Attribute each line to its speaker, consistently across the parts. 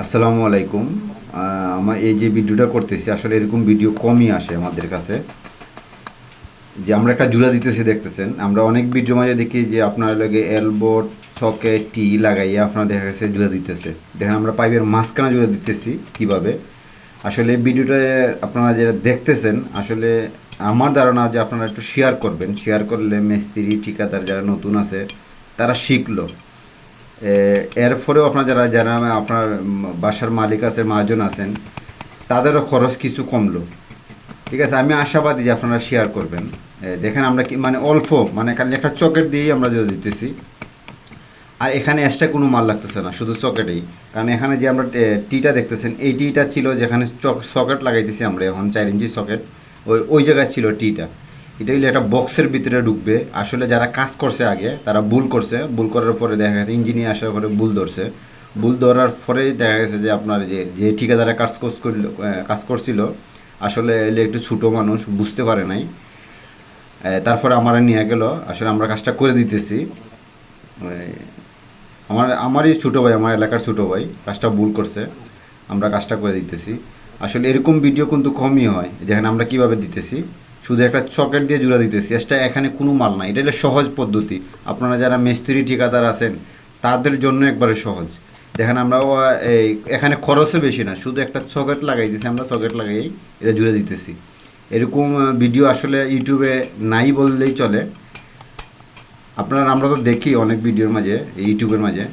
Speaker 1: আসসালামু আলাইকুম। আমার এই যে ভিডিওটা করতেছি, আসলে এরকম ভিডিও কমই আসে আমাদের কাছে। যে আমরা একটা জুড়া দিতেছি, দেখতেছেন? আমরা অনেক ভিডিও মাঝে দেখি যে আপনার লাগে এলবোর্ড, সকেট, টি লাগাইয়া আপনার দেখা গেছে জুড়া দিতেছে। দেখেন, আমরা পাইপের মাঝখানে জুড়া দিতেছি কীভাবে। আসলে ভিডিওটা আপনারা যেটা দেখতেছেন, আসলে আমার ধারণা যে আপনারা একটু শেয়ার করবেন। শেয়ার করলে মিস্ত্রি, ঠিকাদার যারা নতুন আছে, তারা শিখলো। এ, এর ফলেও আপনার যারা যারা আপনার বাসার মালিক আছে মহাজন আছেন তাদেরও খরচ কিছু কমলো। ঠিক আছে আমি আশাবাদী যে আপনারা শেয়ার করবেন। দেখেন আমরা কি মানে অল্প মানে খালি একটা চকেট দিয়েই আমরা যদি দিতেছি। আর এখানে এক্সট্রা কোনো মাল লাগতেছে না শুধু চকেটেই। কারণ এখানে যে আমরা টিটা দেখতেছেন এই টিটা ছিল যেখানে চক সকেট লাগাইতেছি আমরা এখন চার ইঞ্চি সকেট ওই ওই জায়গায় ছিল টিটা। এটা হইলে একটা বক্সের ভিতরে ঢুকবে। আসলে যারা কাজ করছে আগে, তারা ভুল করছে। ভুল করার পরে দেখা গেছে ইঞ্জিনিয়ার আসার পরে ভুল ধরছে। ভুল ধরার পরেই দেখা গেছে যে আপনার যে যে ঠিকাদারা কাজ কোর্স করল কাজ করছিল, আসলে এলে একটু ছোটো মানুষ, বুঝতে পারে নাই। তারপরে আমরা নিয়ে গেল। আসলে আমরা কাজটা করে দিতেছি। আমার, আমারই ছোটো ভাই, আমার এলাকার ছোটো ভাই, কাজটা ভুল করছে। আমরা কাজটা করে দিতেছি। আসলে এরকম ভিডিও কিন্তু কমই হয়। যেখানে আমরা কীভাবে দিতেছি? শুধু একটা চকেট দিয়ে জুড়া দিতেছি। এক্সট্রা এখানে কোনো মাল নাই। এটা সহজ পদ্ধতি। আপনারা যারা মিস্ত্রি, ঠিকাদার আছেন, তাদের জন্য একবারে সহজ। দেখেন আমরা এই, এখানে খরচও বেশি না। শুধু একটা সকেট লাগাই দিতেছি আমরা সকেট লাগাই এটা জুড়ে দিতেছি। এরকম ভিডিও আসলে ইউটিউবে নাই বললেই চলে। আপনারা, আমরা তো দেখি অনেক ভিডিওর মাঝে, ইউটিউবের মাঝে।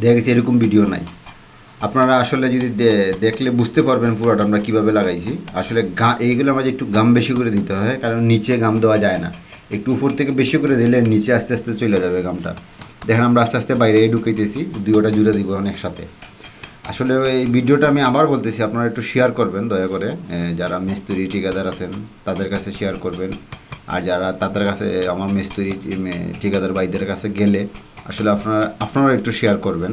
Speaker 1: দেখা গেছে এরকম ভিডিও নাই। আপনারা আসলে যদি দেখলে বুঝতে পারবেন পুরোটা আমরা কীভাবে লাগাইছি। আসলে গা, এইগুলোর মাঝে একটু গাম বেশি করে দিতে হয়, কারণ নিচে গাম দেওয়া যায় না। একটু উপর থেকে বেশি করে দিলে নিচে আস্তে আস্তে চলে যাবে গামটা। দেখেন আমরা আস্তে আস্তে বাইরে ঢুকাইতেছি, দুইটা জুড়ে দিব অনেক সাথে। আসলে এই ভিডিওটা আমি আবার বলতেছি, আপনারা একটু শেয়ার করবেন, দয়া করে। যারা মিস্ত্রি ঠিকাদার আছেন, তাদের কাছে শেয়ার করবেন। আর যারা, তাদের কাছে, আমার মিস্ত্রি ঠিকাদার ভাইদের কাছে গেলে, আসলে আপনারা আপনারা একটু শেয়ার করবেন।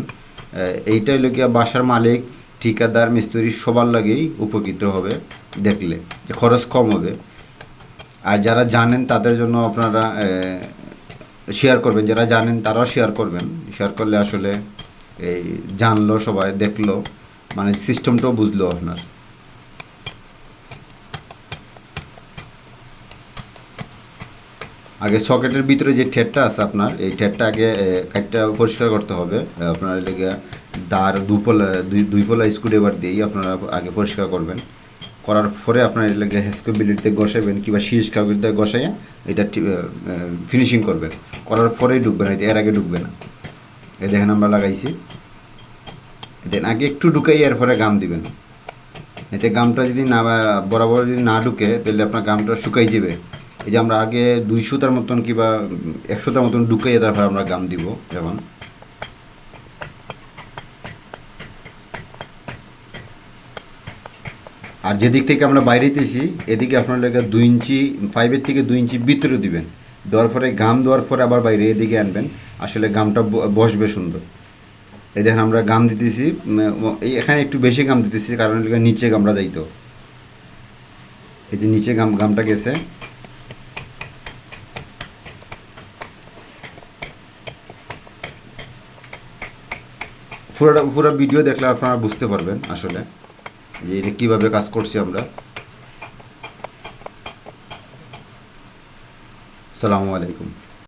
Speaker 1: এইটাই লোকিয়া বাসার মালিক, ঠিকাদার, মিস্ত্রি, সবার লাগেই উপকৃত হবে দেখলে, যে খরচ কম হবে। আর যারা জানেন তাদের জন্য আপনারা শেয়ার করবেন। যারা জানেন তারাও শেয়ার করবেন। শেয়ার করলে আসলে এই জানলো সবাই, দেখল মানে সিস্টেমটাও বুঝলো আপনার। আগে সকেটের ভিতরে যে ঠেটটা আছে আপনার, এই ঠেটটা আগে কাঠটা পরিষ্কার করতে হবে। আপনার লেগে দার দুপলা দুই পলা স্ক্রুড্রাইভার দিয়েই আপনারা আগে পরিষ্কার করবেন। করার পরে আপনার এর লেগে হেস্কো বিলিতে কিংবা শীষ দিয়ে বসাইয়া এটা ফিনিশিং করবেন। করার পরেই ঢুকবে না এর আগে ঢুকবে না। এই দেখেন আমরা লাগাইছি। দেন আগে একটু ঢুকাই এর পরে গাম দিবেন। এতে গামটা যদি না বরাবর যদি না ঢুকে, তাহলে আপনার গামটা শুকাই যাবে। এই যে আমরা আগে দুইশোটার মতন কিংবা একশোটার মতন ঢুকাইয়ে তারপরে আমরা গাম দিব এখন আর যেদিক থেকে আমরা বাইরে দিয়েছি এদিকে আপনার দুই ইঞ্চি ফাইভের থেকে দুই ইঞ্চি ভিতরে দিবেন। দেওয়ার পরে, গাম দেওয়ার পরে আবার বাইরে এদিকে আনবেন। আসলে গামটা বসবে সুন্দর। এই দেখেন আমরা গাম দিতেছি এখানে একটু বেশি গাম দিতেছি, কারণ নিচে গামটা যাইতো। এই যে নিচে গাম, গামটা গেছে। পুরোটা, পুরো ভিডিও দেখলে আপনারা বুঝতে পারবেন আসলে যে এটা কীভাবে কাজ করছি আমরা। সালামু আলাইকুম।